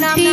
নামটি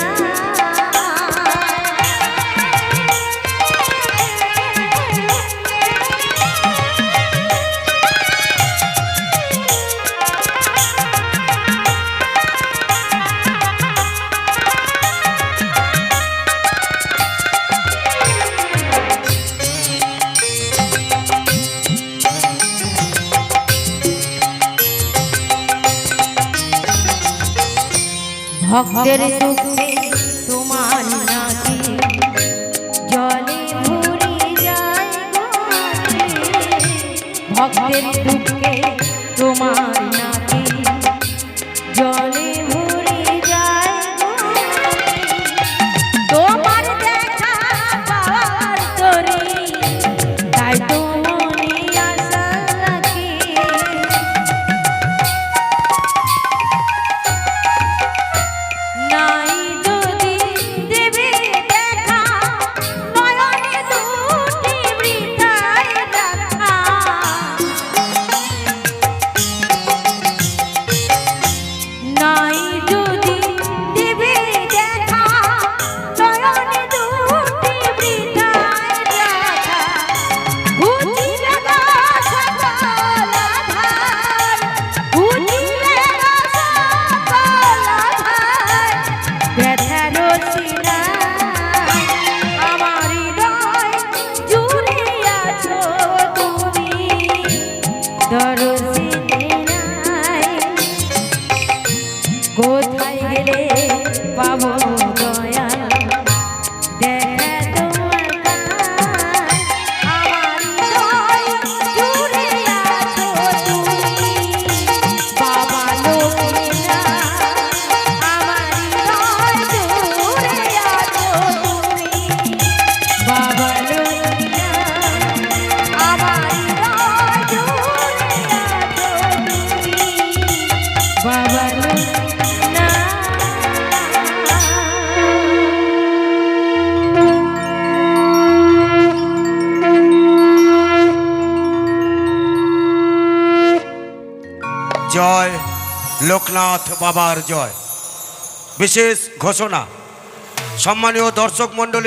ভক্তের দুঃখে তোমার নাকি জলে ভরে যায় ভক্তের দুঃখে তোমার দরজি কোথায় গেলে পাবো জয় লোকনাথ বাবার জয়। বিশেষ ঘোষণা। সম্মানীয় দর্শক মণ্ডলী